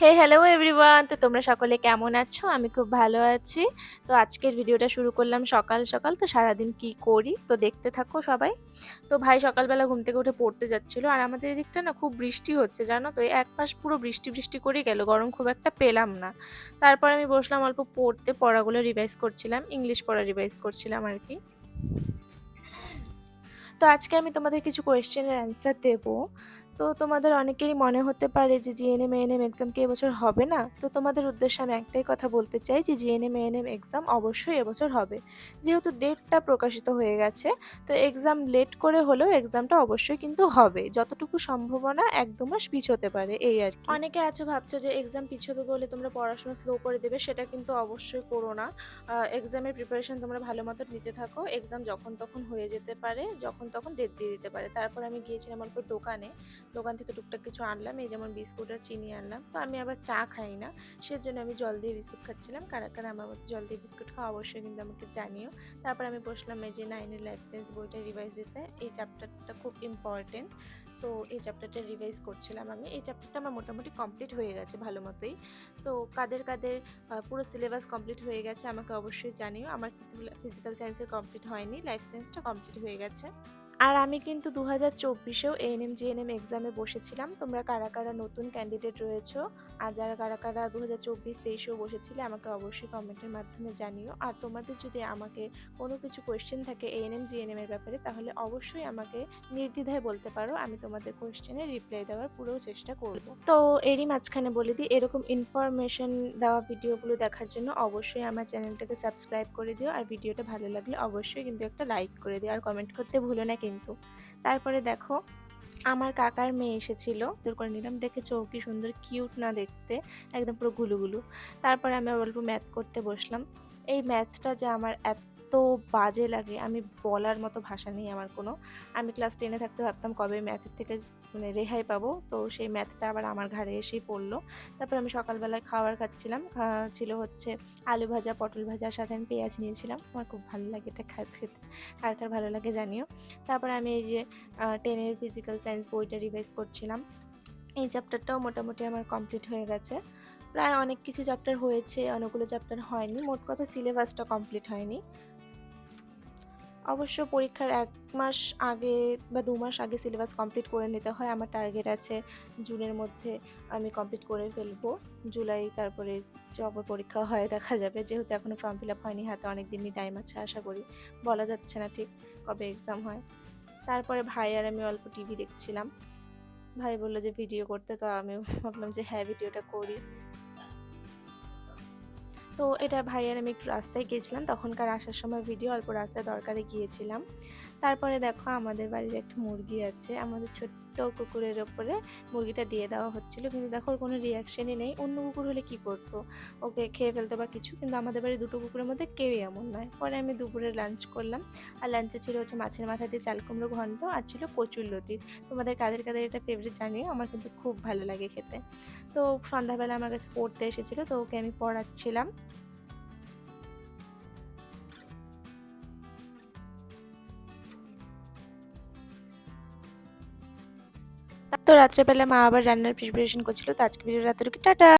হে hello everyone, তো তোমরা সকলে কেমন আছো? আমি খুব ভালো আছি। তো আজকের ভিডিওটা শুরু করলাম সকাল সকাল, তো সারাদিন কি করি? তো দেখতে থাকো সবাই। তো ভাই সকালবেলা ঘুম থেকে উঠে পড়তে যাচ্ছিল, আর আমাদের এদিকটা না খুব বৃষ্টি হচ্ছে, জানো তো? এক মাস পুরো বৃষ্টি বৃষ্টি করে গেল, গরম খুব একটা পেলাম না। তারপর আমি বসলাম, অল্প পড়তে পড়াগুলো রিভাইজ করছিলাম ইংলিশ পড়া রিভাইজ করছিলাম আর কি। তো আজকে আমি তোমাদের কিছু কোয়েশ্চেনের অ্যান্সার দেবো। তো তোমাদের অনেকেরই মনে হতে পারে যে জিএনএম এএনএম এক্সাম কি এবছর হবে না? তো তোমাদের উদ্দেশ্যে আমি একটাই কথা বলতে চাই যে জিএনএম এএনএম এক্সাম অবশ্যই এবছর হবে। যেহেতু ডেটটা প্রকাশিত হয়ে গেছে, তো এক্সাম লেট করে হলেও এক্সামটা অবশ্যই কিন্তু হবে। যতটুকু সম্ভাবনা এক দু মাস পিছোতে পারে, এই আর কি। অনেকে আছো ভাবছ যে এক্সাম পিছোবে বলে তোমরা পড়াশোনা স্লো করে দেবে, সেটা কিন্তু অবশ্যই করো না। এক্সামের প্রিপারেশন তোমরা ভালো মতো নিতে থাকো। এক্সাম যখন তখন হয়ে যেতে পারে, যখন তখন ডেট দিয়ে দিতে পারে। তারপর আমি গিয়েছিলাম অল্প দোকানে। দোকান থেকে টুকটাক কিছু আনলাম, এই যেমন বিস্কুট আর চিনি আনলাম। তো আমি আবার চা খাই না, সেজন্য আমি জল দিয়ে বিস্কুট খাচ্ছিলাম। কারা কারা আমার মতো জল দিয়ে বিস্কুট খাওয়া অবশ্যই কিন্তু আমাকে জানিও। তারপর আমি বসলাম এই যে নাইনের লাইফ সায়েন্স বইটা রিভাইজ দিতে। এই চ্যাপ্টারটা খুব ইম্পর্টেন্ট তো এই চ্যাপ্টারটা রিভাইজ করছিলাম আমি। এই চ্যাপ্টারটা আমার মোটামুটি কমপ্লিট হয়ে গেছে ভালো মতোই। তো কাদের কাদের পুরো সিলেবাস কমপ্লিট হয়ে গেছে আমাকে অবশ্যই জানিও। আমার কিন্তু ফিজিক্যাল সায়েন্সের কমপ্লিট হয়নি লাইফ সায়েন্সটা কমপ্লিট হয়ে গেছে। আর আমি কিন্তু দু হাজার চব্বিশেও এএনএম জিএনএম এক্সামে বসেছিলাম। তোমরা কারা কারা নতুন ক্যান্ডিডেট রয়েছো আর যারা কারা কারা দু হাজার চব্বিশ তেইশেও বসেছিলে আমাকে অবশ্যই কমেন্টের মাধ্যমে জানিও। আর তোমাদের যদি আমাকে কোনো কিছু কোয়েশ্চেন থাকে এএনএম জিএনএম এর ব্যাপারে, তাহলে অবশ্যই আমাকে নির্দ্বিধায় বলতে পারো। আমি তোমাদের কোয়েশ্চেনের রিপ্লাই দেওয়ার পুরো চেষ্টা করব। তো এরই মাঝখানে বলে দিই, এরকম ইনফরমেশন দেওয়া ভিডিওগুলো দেখার জন্য অবশ্যই আমার চ্যানেলটাকে সাবস্ক্রাইব করে দিও। আর ভিডিওটা ভালো লাগলে অবশ্যই কিন্তু একটা লাইক করে দিও। আর কমেন্ট করতে ভুলো না কিন্তু। তারপরে দেখো, আমার কাকার মেয়ে এসেছিল। দূর করে নিলাম। দেখে চৌকি সুন্দর কিউট না দেখতে। একদম পুরো গুলুগুলু। তারপরে আমি অল্প ম্যাথ করতে বসলাম। এই ম্যাথটা যে আমার এত বাজে লাগে। আমি বলার মতো ভাষা নেই আমার কোনো। আমি ক্লাস টেনে থাকতে ভাবতাম কবে ম্যাথের থেকে মানে রেহাই পাবো। তো সেই ম্যাথটা আবার আমার ঘাড়ে এসেই পড়ল। তারপর আমি সকালবেলায় খাবার খাচ্ছিলাম। ছিল হচ্ছে আলু ভাজা, পটল ভাজার সাথে আমি পেঁয়াজ নিয়েছিলাম। আমার খুব ভালো লাগে এটা খেতে। কার কার ভালো লাগে জানিও। তারপর আমি এই যে টেনের ফিজিক্যাল সায়েন্স বইটা রিভাইজ করছিলাম। এই চ্যাপ্টারটাও মোটামুটি আমার কমপ্লিট হয়ে গেছে। প্রায় অনেক কিছু চ্যাপ্টার হয়েছে, অনেকগুলো চ্যাপ্টার হয়নি। মোট কথা সিলেবাসটা কমপ্লিট হয়নি। অবশ্য পরীক্ষার এক মাস আগে বা দু মাস আগে সিলেবাস কমপ্লিট করে নিতে হয়। আমার টার্গেট আছে জুনের মধ্যে আমি কমপ্লিট করে ফেলব। জুলাই তারপরে যখন পরীক্ষা হয়, দেখা যাবে। যেহেতু এখনও ফর্ম ফিল আপ হয়নি, হাতে অনেক দিনই টাইম আছে আশা করি। বলা যাচ্ছে না ঠিক কবে এক্সাম হয়। তারপরে ভাই আর আমি অল্প টিভি দেখছিলাম। ভাই বলল যে, ভিডিও করতে। তো আমি ভাবলাম যে হ্যাঁ ভিডিওটা করি। তো এটা ভাইয়ার আমি একটু রাস্তায় গিয়েছিলাম। তখনকার আসার সময় ভিডিও অল্প রাস্তায় দরকারে গিয়েছিলাম। তারপরে দেখো আমাদের বাড়ির একটা মুরগি আছে, আমাদের ছোট্ট কুকুরের ওপরে মুরগিটা দিয়ে দেওয়া হচ্ছিল, কিন্তু দেখো কোনো রিয়াকশনই নেই। অন্য কুকুর হলে কি করতো? ওকে খেয়ে ফেলতো বা কিছু, কিন্তু আমাদের বাড়ির দুটো কুকুরের মধ্যে কেউই এমন নয়। পরে আমি দুপুরে লাঞ্চ করলাম, আর লাঞ্চে ছিল হচ্ছে মাছের মাথা দিয়ে চাল কুমড়ো ঘন্ট আর ছিল কচুর লতি। তোমাদের কাদের কাদের এটা ফেভারিট জানিও আমার কিন্তু খুব ভালো লাগে খেতে। তো সন্ধ্যাবেলা আমার কাছে পড়তে এসেছিল, তো ওকে আমি পড়াচ্ছিলাম। তো রাত্রেবেলা মা আবার রান্নার প্রিপারেশন করছিল তো আজকে ভিডিও রাত্রে টাটা!